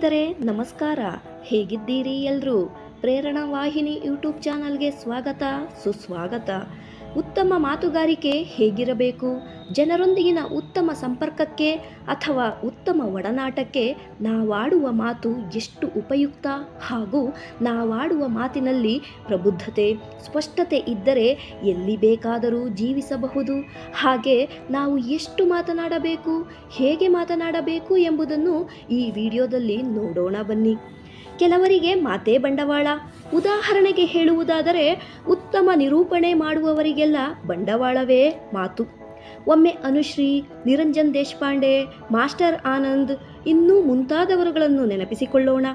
ಸ್ನೇಹಿತರೆ ನಮಸ್ಕಾರ. ಹೇಗಿದ್ದೀರಿ ಎಲ್ರೂ? ಪ್ರೇರಣಾ ವಾಹಿನಿ ಯೂಟ್ಯೂಬ್ ಚಾನಲ್ಗೆ ಸ್ವಾಗತ, ಸುಸ್ವಾಗತ. ಉತ್ತಮ ಮಾತುಗಾರಿಕೆ ಹೇಗಿರಬೇಕು? ಜನರೊಂದಿಗಿನ ಉತ್ತಮ ಸಂಪರ್ಕಕ್ಕೆ ಅಥವಾ ಉತ್ತಮ ಒಡನಾಟಕ್ಕೆ ನಾವಾಡುವ ಮಾತು ಎಷ್ಟು ಉಪಯುಕ್ತ? ಹಾಗೂ ನಾವಾಡುವ ಮಾತಿನಲ್ಲಿ ಪ್ರಬುದ್ಧತೆ, ಸ್ಪಷ್ಟತೆ ಇದ್ದರೆ ಎಲ್ಲಿ ಬೇಕಾದರೂ ಜೀವಿಸಬಹುದು. ಹಾಗೆ ನಾವು ಎಷ್ಟು ಮಾತನಾಡಬೇಕು, ಹೇಗೆ ಮಾತನಾಡಬೇಕು ಎಂಬುದನ್ನು ಈ ವಿಡಿಯೋದಲ್ಲಿ ನೋಡೋಣ ಬನ್ನಿ. ಕೆಲವರಿಗೆ ಮಾತೇ ಬಂಡವಾಳ. ಉದಾಹರಣೆಗೆ ಹೇಳುವುದಾದರೆ, ಉತ್ತಮ ನಿರೂಪಣೆ ಮಾಡುವವರಿಗೆಲ್ಲ ಬಂಡವಾಳವೇ ಮಾತು. ಒಮ್ಮೆ ಅನುಶ್ರೀ, ನಿರಂಜನ್ ದೇಶಪಾಂಡೆ, ಮಾಸ್ಟರ್ ಆನಂದ್ ಇನ್ನೂ ಮುಂತಾದವರುಗಳನ್ನು ನೆನಪಿಸಿಕೊಳ್ಳೋಣ.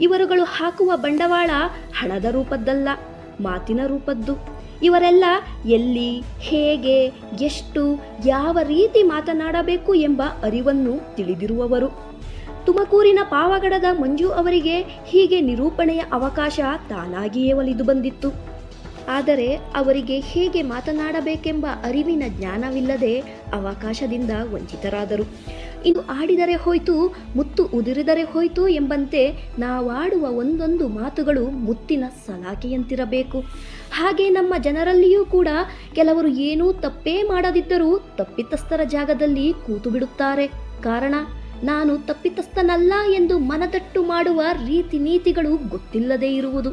ಇವರುಗಳು ಹಾಕುವ ಬಂಡವಾಳ ಹಣದ ರೂಪದ್ದಲ್ಲ, ಮಾತಿನ ರೂಪದ್ದು. ಇವರೆಲ್ಲ ಎಲ್ಲಿ, ಹೇಗೆ, ಎಷ್ಟು, ಯಾವ ರೀತಿ ಮಾತನಾಡಬೇಕು ಎಂಬ ಅರಿವನ್ನು ತಿಳಿದಿರುವವರು. ತುಮಕೂರಿನ ಪಾವಗಡದ ಮಂಜು ಅವರಿಗೆ ಹೀಗೆ ನಿರೂಪಣೆಯ ಅವಕಾಶ ತಾನಾಗಿಯೇ ಒಲಿದು ಬಂದಿತ್ತು. ಆದರೆ ಅವರಿಗೆ ಹೇಗೆ ಮಾತನಾಡಬೇಕೆಂಬ ಅರಿವಿನ ಜ್ಞಾನವಿಲ್ಲದೆ ಅವಕಾಶದಿಂದ ವಂಚಿತರಾದರು. ಇದು ಆಡಿದರೆ ಹೋಯ್ತು, ಮುತ್ತು ಉದುರಿದರೆ ಹೋಯ್ತು ಎಂಬಂತೆ ನಾವಾಡುವ ಒಂದೊಂದು ಮಾತುಗಳು ಮುತ್ತಿನ ಸಲಾಕೆಯಂತಿರಬೇಕು. ಹಾಗೆ ನಮ್ಮ ಜನರಲ್ಲಿಯೂ ಕೂಡ ಕೆಲವರು ಏನೂ ತಪ್ಪೇ ಮಾಡದಿದ್ದರೂ ತಪ್ಪಿತಸ್ಥರ ಜಾಗದಲ್ಲಿ ಕೂತು ಬಿಡುತ್ತಾರೆ. ಕಾರಣ? ನಾನು ತಪ್ಪಿತಸ್ಥನಲ್ಲ ಎಂದು ಮನದಟ್ಟು ಮಾಡುವ ರೀತಿ ನೀತಿಗಳು ಗೊತ್ತಿಲ್ಲದೇ ಇರುವುದು.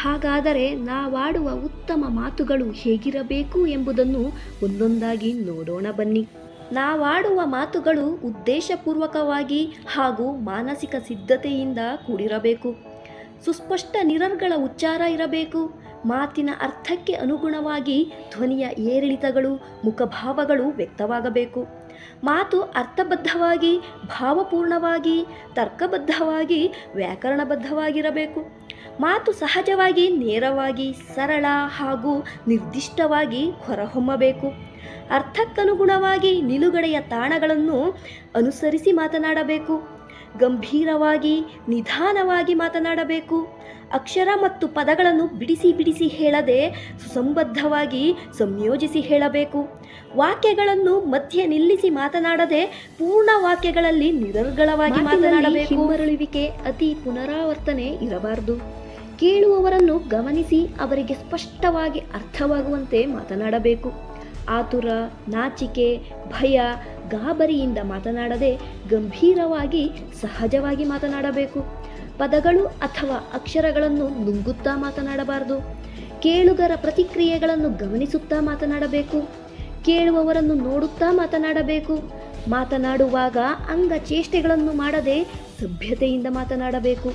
ಹಾಗಾದರೆ ನಾವಾಡುವ ಉತ್ತಮ ಮಾತುಗಳು ಹೇಗಿರಬೇಕು ಎಂಬುದನ್ನು ಒಂದೊಂದಾಗಿ ನೋಡೋಣ ಬನ್ನಿ. ನಾವಾಡುವ ಮಾತುಗಳು ಉದ್ದೇಶಪೂರ್ವಕವಾಗಿ ಹಾಗೂ ಮಾನಸಿಕ ಸಿದ್ಧತೆಯಿಂದ ಕೂಡಿರಬೇಕು. ಸುಸ್ಪಷ್ಟ ನಿರರ್ಗಳ ಉಚ್ಚಾರ ಇರಬೇಕು. ಮಾತಿನ ಅರ್ಥಕ್ಕೆ ಅನುಗುಣವಾಗಿ ಧ್ವನಿಯ ಏರಿಳಿತಗಳು, ಮುಖಭಾವಗಳು ವ್ಯಕ್ತವಾಗಬೇಕು. ಮಾತು ಅರ್ಥಬದ್ಧವಾಗಿ, ಭಾವಪೂರ್ಣವಾಗಿ, ತರ್ಕಬದ್ಧವಾಗಿ, ವ್ಯಾಕರಣಬದ್ಧವಾಗಿರಬೇಕು. ಮಾತು ಸಹಜವಾಗಿ, ನೇರವಾಗಿ, ಸರಳ ಹಾಗೂ ನಿರ್ದಿಷ್ಟವಾಗಿ ಹೊರಹೊಮ್ಮಬೇಕು. ಅರ್ಥಕ್ಕನುಗುಣವಾಗಿ ನಿಲುಗಡೆಯ ತಾಣಗಳನ್ನು ಅನುಸರಿಸಿ ಮಾತನಾಡಬೇಕು. ಗಂಭೀರವಾಗಿ ನಿಧಾನವಾಗಿ ಮಾತನಾಡಬೇಕು. ಅಕ್ಷರ ಮತ್ತು ಪದಗಳನ್ನು ಬಿಡಿಸಿ ಬಿಡಿಸಿ ಹೇಳದೆ ಸುಸಂಬದ್ಧವಾಗಿ ಸಂಯೋಜಿಸಿ ಹೇಳಬೇಕು. ವಾಕ್ಯಗಳನ್ನು ಮಧ್ಯೆ ನಿಲ್ಲಿಸಿ ಮಾತನಾಡದೆ ಪೂರ್ಣ ವಾಕ್ಯಗಳಲ್ಲಿ ನಿರರ್ಗಳವಾಗಿ ಮಾತನಾಡಬೇಕು. ಮರಳುವಿಕೆ ಅತಿ ಪುನರಾವರ್ತನೆ ಇರಬಾರದು. ಕೇಳುವವರನ್ನು ಗಮನಿಸಿ ಅವರಿಗೆ ಸ್ಪಷ್ಟವಾಗಿ ಅರ್ಥವಾಗುವಂತೆ ಮಾತನಾಡಬೇಕು. ಆತುರ ನಾಚಿಕೆ ಭಯ ಗಾಬರಿಯಿಂದ ಮಾತನಾಡದೆ ಗಂಭೀರವಾಗಿ, ಸಹಜವಾಗಿ ಮಾತನಾಡಬೇಕು. ಪದಗಳು ಅಥವಾ ಅಕ್ಷರಗಳನ್ನು ನುಂಗುತ್ತಾ ಮಾತನಾಡಬಾರದು. ಕೇಳುಗರ ಪ್ರತಿಕ್ರಿಯೆಗಳನ್ನು ಗಮನಿಸುತ್ತಾ ಮಾತನಾಡಬೇಕು. ಕೇಳುವವರನ್ನು ನೋಡುತ್ತಾ ಮಾತನಾಡಬೇಕು. ಮಾತನಾಡುವಾಗ ಅಂಗ ಚೇಷ್ಟೆಗಳನ್ನು ಮಾಡದೆ ಸಭ್ಯತೆಯಿಂದ ಮಾತನಾಡಬೇಕು.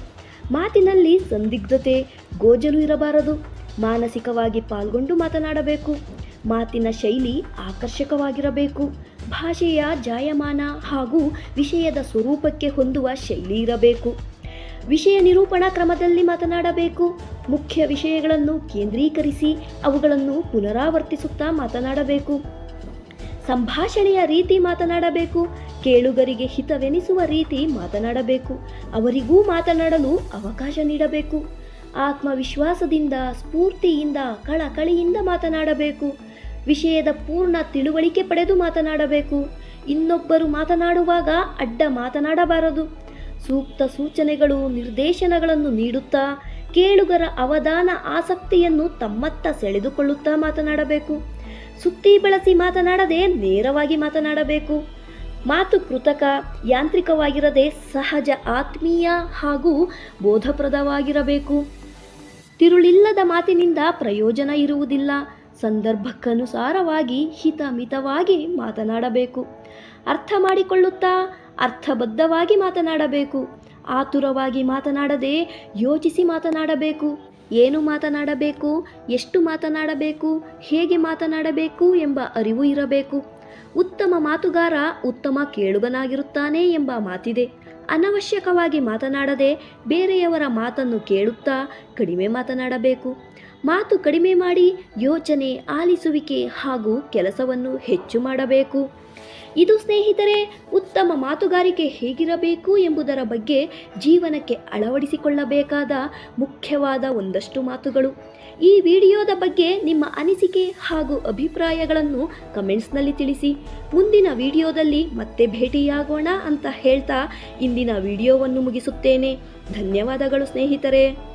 ಮಾತಿನಲ್ಲಿ ಸಂದಿಗ್ಧತೆ, ಗೋಜಲು ಇರಬಾರದು. ಮಾನಸಿಕವಾಗಿ ಪಾಲ್ಗೊಂಡು ಮಾತನಾಡಬೇಕು. ಮಾತಿನ ಶೈಲಿ ಆಕರ್ಷಕವಾಗಿರಬೇಕು. ಭಾಷೆಯ ಜಾಯಮಾನ ಹಾಗೂ ವಿಷಯದ ಸ್ವರೂಪಕ್ಕೆ ಹೊಂದುವ ಶೈಲಿ ಇರಬೇಕು. ವಿಷಯ ನಿರೂಪಣಾ ಕ್ರಮದಲ್ಲಿ ಮಾತನಾಡಬೇಕು. ಮುಖ್ಯ ವಿಷಯಗಳನ್ನು ಕೇಂದ್ರೀಕರಿಸಿ ಅವುಗಳನ್ನು ಪುನರಾವರ್ತಿಸುತ್ತಾ ಮಾತನಾಡಬೇಕು. ಸಂಭಾಷಣೆಯ ರೀತಿ ಮಾತನಾಡಬೇಕು. ಕೇಳುಗರಿಗೆ ಹಿತವೆನಿಸುವ ರೀತಿ ಮಾತನಾಡಬೇಕು. ಅವರಿಗೂ ಮಾತನಾಡಲು ಅವಕಾಶ ನೀಡಬೇಕು. ಆತ್ಮವಿಶ್ವಾಸದಿಂದ, ಸ್ಫೂರ್ತಿಯಿಂದ, ಕಳಕಳಿಯಿಂದ ಮಾತನಾಡಬೇಕು. ವಿಷಯದ ಪೂರ್ಣ ತಿಳುವಳಿಕೆ ಪಡೆದು ಮಾತನಾಡಬೇಕು. ಇನ್ನೊಬ್ಬರು ಮಾತನಾಡುವಾಗ ಅಡ್ಡ ಮಾತನಾಡಬಾರದು. ಸೂಕ್ತ ಸೂಚನೆಗಳು, ನಿರ್ದೇಶನಗಳನ್ನು ನೀಡುತ್ತಾ ಕೇಳುಗರ ಅವಧಾನ, ಆಸಕ್ತಿಯನ್ನು ತಮ್ಮತ್ತ ಸೆಳೆದುಕೊಳ್ಳುತ್ತಾ ಮಾತನಾಡಬೇಕು. ಸುತ್ತಿ ಬಳಸಿ ಮಾತನಾಡದೆ ನೇರವಾಗಿ ಮಾತನಾಡಬೇಕು. ಮಾತು ಕೃತಕ, ಯಾಂತ್ರಿಕವಾಗಿರದೆ ಸಹಜ, ಆತ್ಮೀಯ ಹಾಗೂ ಬೋಧಪ್ರದವಾಗಿರಬೇಕು. ತಿರುಳಿಲ್ಲದ ಮಾತಿನಿಂದ ಪ್ರಯೋಜನ ಇರುವುದಿಲ್ಲ. ಸಂದರ್ಭಕ್ಕನುಸಾರವಾಗಿ ಹಿತಮಿತವಾಗಿ ಮಾತನಾಡಬೇಕು. ಅರ್ಥ ಮಾಡಿಕೊಳ್ಳುತ್ತಾ ಅರ್ಥಬದ್ಧವಾಗಿ ಮಾತನಾಡಬೇಕು. ಆತುರವಾಗಿ ಮಾತನಾಡದೆ ಯೋಚಿಸಿ ಮಾತನಾಡಬೇಕು. ಏನು ಮಾತನಾಡಬೇಕು, ಎಷ್ಟು ಮಾತನಾಡಬೇಕು, ಹೇಗೆ ಮಾತನಾಡಬೇಕು ಎಂಬ ಅರಿವು ಇರಬೇಕು. ಉತ್ತಮ ಮಾತುಗಾರ ಉತ್ತಮ ಕೇಳುಗನಾಗಿರುತ್ತಾನೆ ಎಂಬ ಮಾತಿದೆ. ಅನವಶ್ಯಕವಾಗಿ ಮಾತನಾಡದೆ ಬೇರೆಯವರ ಮಾತನ್ನು ಕೇಳುತ್ತಾ ಕಡಿಮೆ ಮಾತನಾಡಬೇಕು. ಮಾತು ಕಡಿಮೆ ಮಾಡಿ ಯೋಚನೆ ಆಲಿಸುವಿಕೆ ಹಾಗೂ ಕೆಲಸವನ್ನು ಹೆಚ್ಚು ಮಾಡಬೇಕು. ಇದು ಸ್ನೇಹಿತರೆ, ಉತ್ತಮ ಮಾತುಗಾರಿಕೆ ಹೇಗಿರಬೇಕು ಎಂಬುದರ ಬಗ್ಗೆ ಜೀವನಕ್ಕೆ ಅಳವಡಿಸಿಕೊಳ್ಳಬೇಕಾದ ಮುಖ್ಯವಾದ ಒಂದಷ್ಟು ಮಾತುಗಳು. ಈ ವಿಡಿಯೋದ ಬಗ್ಗೆ ನಿಮ್ಮ ಅನಿಸಿಕೆ ಹಾಗೂ ಅಭಿಪ್ರಾಯಗಳನ್ನು ಕಮೆಂಟ್ಸ್ನಲ್ಲಿ ತಿಳಿಸಿ. ಮುಂದಿನ ವಿಡಿಯೋದಲ್ಲಿ ಮತ್ತೆ ಭೇಟಿಯಾಗೋಣ ಅಂತ ಹೇಳ್ತಾ ಇಂದಿನ ವಿಡಿಯೋವನ್ನು ಮುಗಿಸುತ್ತೇನೆ. ಧನ್ಯವಾದಗಳು ಸ್ನೇಹಿತರೆ.